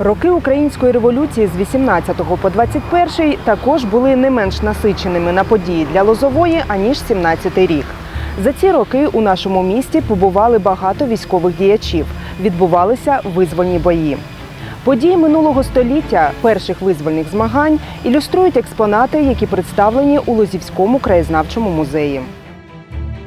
Роки української революції з 18 по 21 також були не менш насиченими на події для Лозової аніж 17-й рік. За ці роки у нашому місті побували багато військових діячів. Відбувалися визвольні бої. Події минулого століття перших визвольних змагань ілюструють експонати, які представлені у Лозівському краєзнавчому музеї.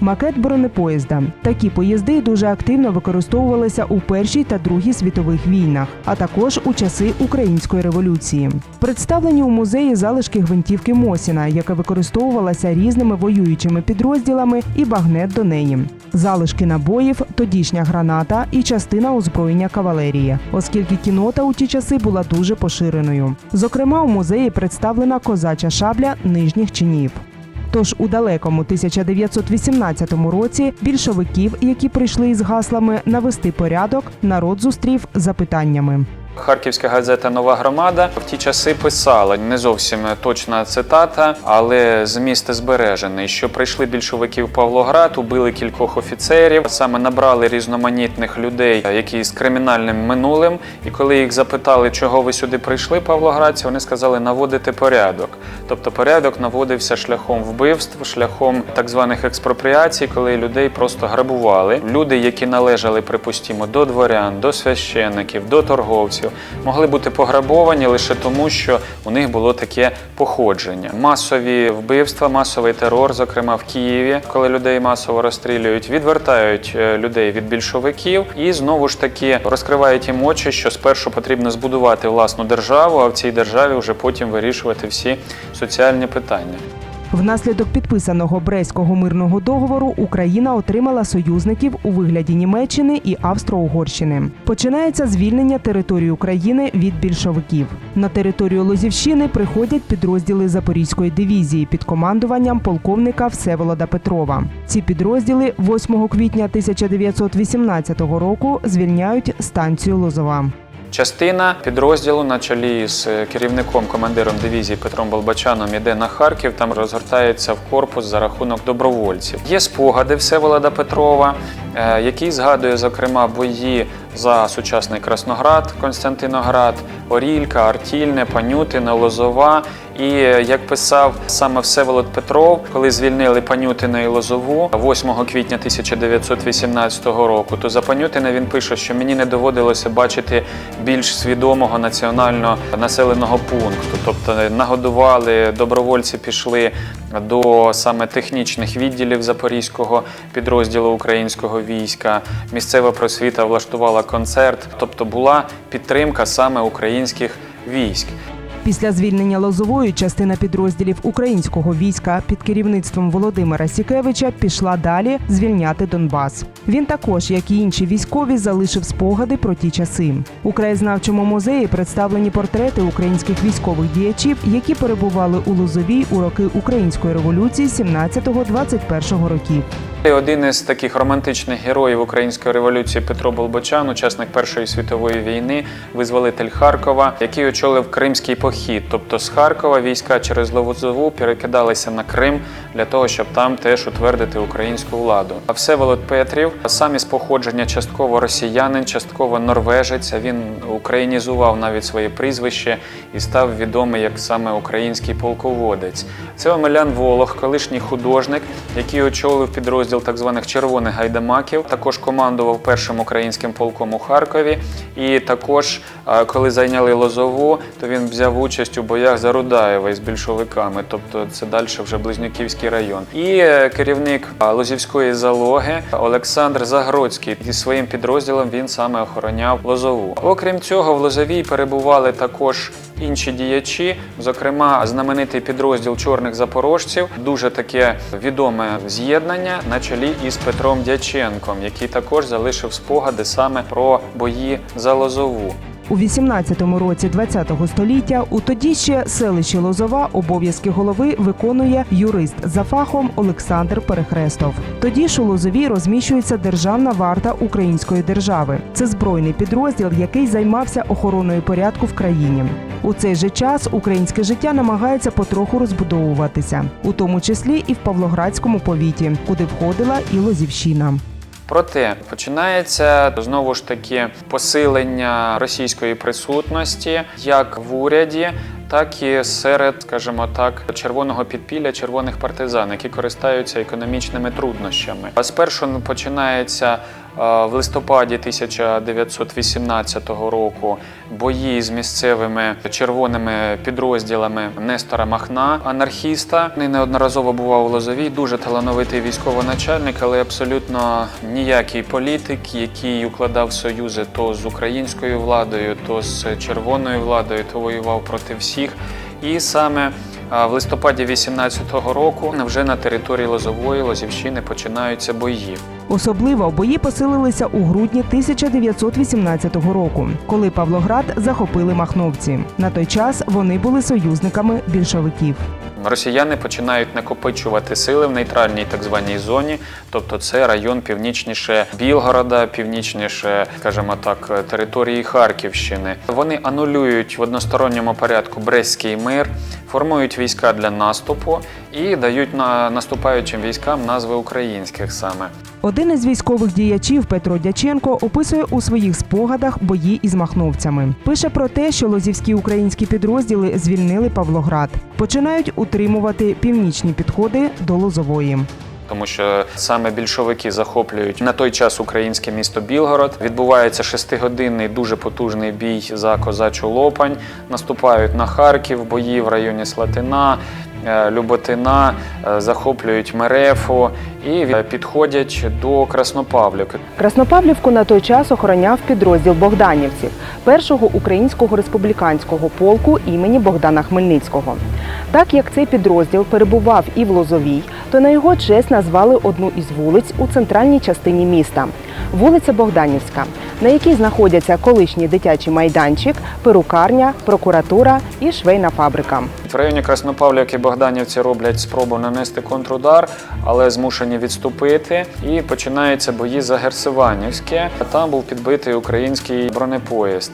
Макет бронепоїзда. Такі поїзди дуже активно використовувалися у Першій та Другій світових війнах, а також у часи Української революції. Представлені у музеї залишки гвинтівки Мосіна, яка використовувалася різними воюючими підрозділами і багнет до неї. Залишки набоїв, тодішня граната і частина озброєння кавалерії, оскільки кінота у ті часи була дуже поширеною. Зокрема, у музеї представлена козача шабля нижніх чинів. Тож у далекому 1918 році більшовиків, які прийшли із гаслами навести порядок, народ зустрів запитаннями. Харківська газета Нова громада в ті часи писала не зовсім точна цитата, але зміст збережений, що прийшли більшовики в Павлоград, убили кількох офіцерів, саме набрали різноманітних людей, які з кримінальним минулим. І коли їх запитали, чого ви сюди прийшли, павлоградці, вони сказали наводити порядок. Тобто порядок наводився шляхом вбивств, шляхом так званих експропріацій, коли людей просто грабували. Люди, які належали, припустімо, до дворян, до священиків, до торговців, могли бути пограбовані лише тому, що у них було таке походження. Масові вбивства, масовий терор, зокрема в Києві, коли людей масово розстрілюють, відвертають е, людей від більшовиків і знову ж таки розкривають їм очі, що спершу потрібно збудувати власну державу, а в цій державі вже потім вирішувати всі соціальні питання. Внаслідок підписаного Брестського мирного договору Україна отримала союзників у вигляді Німеччини і Австро-Угорщини. Починається звільнення території України від більшовиків. На територію Лозівщини приходять підрозділи Запорізької дивізії під командуванням полковника Всеволода Петрова. Ці підрозділи 8 квітня 1918 року звільняють станцію Лозова. Частина підрозділу на чолі з е, керівником командиром дивізії Петром Болбачаном іде на Харків. Там розгортається в корпус за рахунок добровольців. Є спогади Всеволода Петрова, який згадує зокрема бої за сучасний Красноград, Константиноград, Орілька, Артільне, Панютине, Лозова. І е, як писав саме Всеволод Петров, коли звільнили Панютина і Лозову 8 квітня 1918 року, то за Панютина він пише, що мені не доводилося бачити більш свідомого національного населеного пункту. Тобто е, нагодували, добровольці пішли до саме технічних відділів Запорізького підрозділу українського війська. Місцева просвіта влаштувала концерт, тобто була підтримка саме українських військ. Після звільнення Лозової частина підрозділів українського війська під керівництвом Володимира Сікевича пішла далі звільняти Донбас. Він також, як і інші військові, залишив спогади про ті часи. У краєзнавчому музеї представлені портрети українських військових діячів, які перебували у Лозовій у роки української революції 17-21 років. Один із таких романтичних героїв української революції Петро Болбочан, учасник Першої світової війни, визволитель Харкова, який очолив Кримський похід. Тобто з Харкова війська через Лозову перекидалися на Крим для того, щоб там теж утвердити українську владу. А Всеволод Петрів сам із походження частково росіянин, частково норвежець. Він українізував навіть своє прізвище і став відомий як саме український полководець. Це Омелян Волох, колишній художник, який очолив підрозділ так званих червоних гайдамаків. Також командував першим українським полком у Харкові. І також, е, коли зайняли Лозову, то він взяв участь у боях за Рудаєва із більшовиками, тобто це далі вже Близнюківський район. І е, керівник е, Лозівської залоги Олександр Загродський зі своїм підрозділом він саме охороняв Лозову. Окрім цього, в Лозовій перебували також інші діячі, зокрема знаменитий підрозділ чорних запорожців, дуже таке відоме з'єднання на чолі із Петром Дяченком, який також залишив спогади саме про бої за Лозову. У 18-му році 20-го століття у тоді ще селищі Лозова обов'язки голови виконує юрист за фахом Олександр Перехрестов. Тоді ж у Лозові розміщується Державна варта Української держави. Це збройний підрозділ, який займався охороною порядку в країні. У цей же час українське життя намагається потроху розбудовуватися, у тому числі і в Павлоградському повіті, куди входила і Лозівщина. Проте починається знову ж таки посилення російської присутності як в уряді. Так і серед, скажімо так, червоного підпілля червоних партизан, які користаються економічними труднощами. А спершу починається в листопаді 1918 року бої з місцевими червоними підрозділами Нестора Махна, анархіста. Він неодноразово бував у Лозовій, дуже талановитий військовоначальник, але абсолютно ніякий політик, який укладав союзи то з українською владою, то з червоною владою, то воював проти всіх. І саме в листопаді 18-го року вже на території Лозової Лозівщини починаються бої. Особливо бої посилилися у грудні 1918 року, коли Павлоград захопили махновці. На той час вони були союзниками більшовиків. Росіяни починають накопичувати сили в нейтральній так званій зоні, тобто це район північніше Білгорода, північніше, скажімо так, території Харківщини. Вони анулюють в односторонньому порядку Брестський мир, формують війська для наступу і дають на наступаючим військам назви українських саме. Один із військових діячів Петро Дяченко описує у своїх спогадах бої із махновцями. Пише про те, що лозівські українські підрозділи звільнили Павлоград, починають утримувати північні підходи до Лозової. Тому що саме більшовики захоплюють на той час українське місто Білгород. Відбувається шестигодинний дуже потужний бій за козачу Лопань. Наступають на Харків, бої в районі Слатина, е, Люботина, е, захоплюють Мерефу і підходять до Краснопавлівки. Краснопавлівку на той час охороняв підрозділ богданівців першого українського республіканського полку імені Богдана Хмельницького. Так як цей підрозділ перебував і в Лозовій, то на його честь назвали одну із вулиць у центральній частині міста вулиця Богданівська, на якій знаходяться колишній дитячий майданчик, перукарня, прокуратура і швейна фабрика. В районі Краснопавлівки Богданівці роблять спробу нанести контрудар, але змушені відступити. І починаються бої за Герсиванівське. Там був підбитий український бронепоїзд.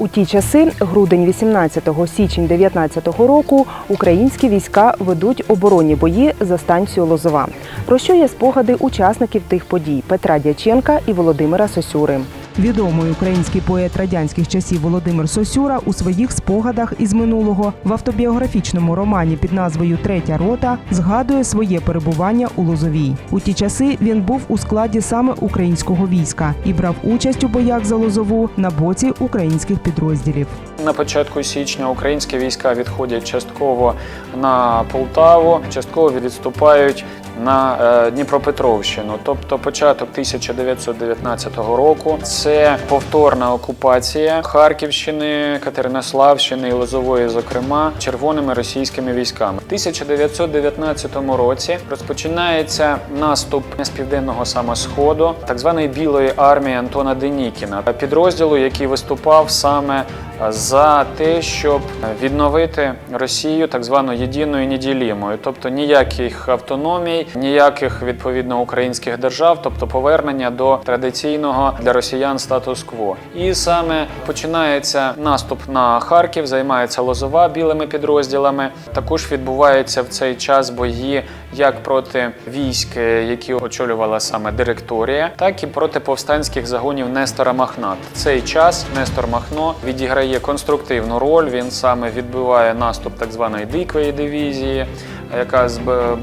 У ті часи, грудень 18-го, січень 19-го року, українські війська ведуть оборонні бої за станцію Лозова. Про що є спогади учасників тих подій Петра Дяченка і Володимира Сосюри. Відомий український поет радянських часів Володимир Сосюра у своїх спогадах із минулого в автобіографічному романі під назвою Третя рота згадує своє перебування у Лозовій. У ті часи він був у складі саме українського війська і брав участь у боях за Лозову на боці українських підрозділів. На початку січня українські війська відходять частково на Полтаву, частково відступають на е, Дніпропетровщину. Тобто початок 1919 року це повторна окупація Харківщини, Катеринославщини і Лозової, зокрема, червоними російськими військами. У 1919 році розпочинається наступ з південного самосходу, так званої білої армії Антона Денікіна, підрозділу, який виступав саме за те, щоб відновити Росію так звану єдиною неділімою, тобто ніяких автономій, ніяких відповідно українських держав, тобто повернення до традиційного для росіян статус-кво. І саме починається наступ на Харків, займається Лозова білими підрозділами. Також відбуваються в цей час бої як проти військ, які очолювала саме директорія, так і проти повстанських загонів Нестора Махна. Цей час Нестор Махно відіграє конструктивну роль. Він саме відбиває наступ так званої дикої дивізії, яка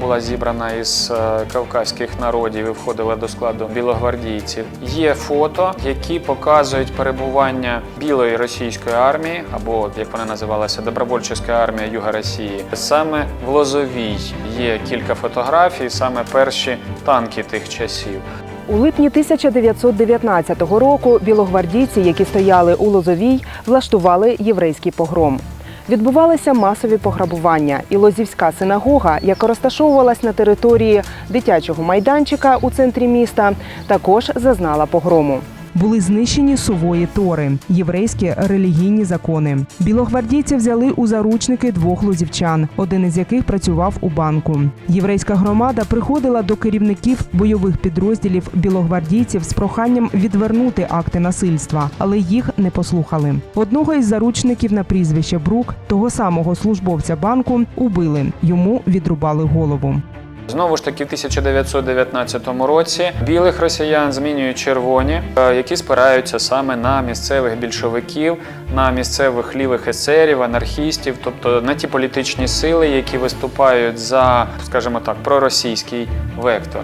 була зібрана із е, кавказьких народів і входила до складу білогвардійців. Є фото, які показують перебування білої російської армії, або як вона називалася, добровольча армія Юга Росії. Саме в Лозовій є кілька фотографій, саме перші танки тих часів. У липні 1919 року білогвардійці, які стояли у Лозовій, влаштували єврейський погром. Відбувалися масові пограбування, і Лозівська синагога, яка розташовувалась на території дитячого майданчика у центрі міста, також зазнала погрому. Були знищені сувої тори, єврейські релігійні закони. Білогвардійці взяли у заручники двох лозівчан, один із яких працював у банку. Єврейська громада приходила до керівників бойових підрозділів білогвардійців з проханням відвернути акти насильства, але їх не послухали. Одного із заручників на прізвище Брук, того самого службовця банку, убили. Йому відрубали голову. Знову ж таки, в 1919 році білих росіян змінюють червоні, е, які спираються саме на місцевих більшовиків, на місцевих лівих есерів, анархістів, тобто на ті політичні сили, які виступають за, скажімо так, проросійський вектор.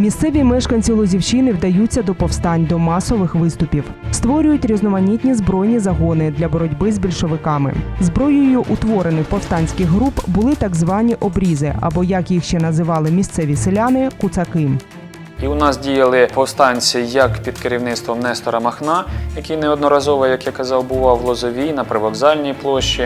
Місцеві мешканці Лозівщини вдаються до повстань, до масових виступів, створюють різноманітні збройні загони для боротьби з більшовиками. Зброєю утворених повстанських груп були так звані обрізи, або як їх ще називали місцеві селяни куцаки. І у нас діяли повстанці як під керівництвом Нестора Махна, який неодноразово, як я казав, бував в Лозовій на привокзальній площі.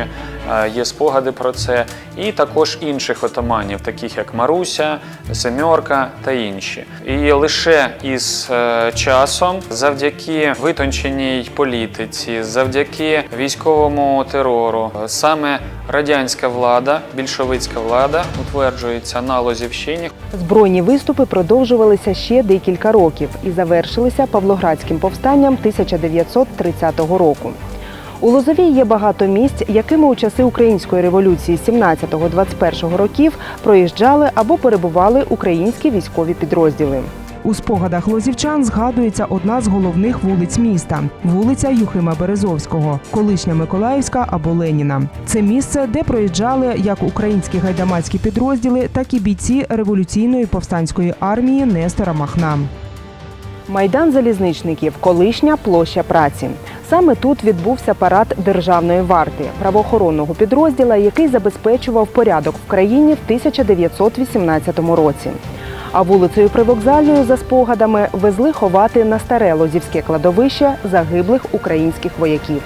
е, Є спогади про це, і також інших отаманів, таких як Маруся, Семерка та інші. І лише із е, часом, завдяки витонченій політиці, завдяки військовому терору, е, саме радянська влада, більшовицька влада утверджується на Лозівщині. Збройні виступи продовжувалися ще декілька років і завершилися Павлоградським повстанням 1930 року. У Лозові є багато місць, якими у часи української революції 17-21 років проїжджали або перебували українські військові підрозділи. У спогадах лозівчан згадується одна з головних вулиць міста вулиця Юхима Березовського, колишня Миколаївська або Леніна. Це місце, де проїжджали як українські гайдамацькі підрозділи, так і бійці революційної повстанської армії Нестора Махна. Майдан залізничників колишня площа праці. Саме тут відбувся парад державної варти правоохоронного підрозділа, який забезпечував порядок в країні в 1918 році. А вулицею Привокзальною, за спогадами, везли ховати на старе лозівське кладовище загиблих українських вояків.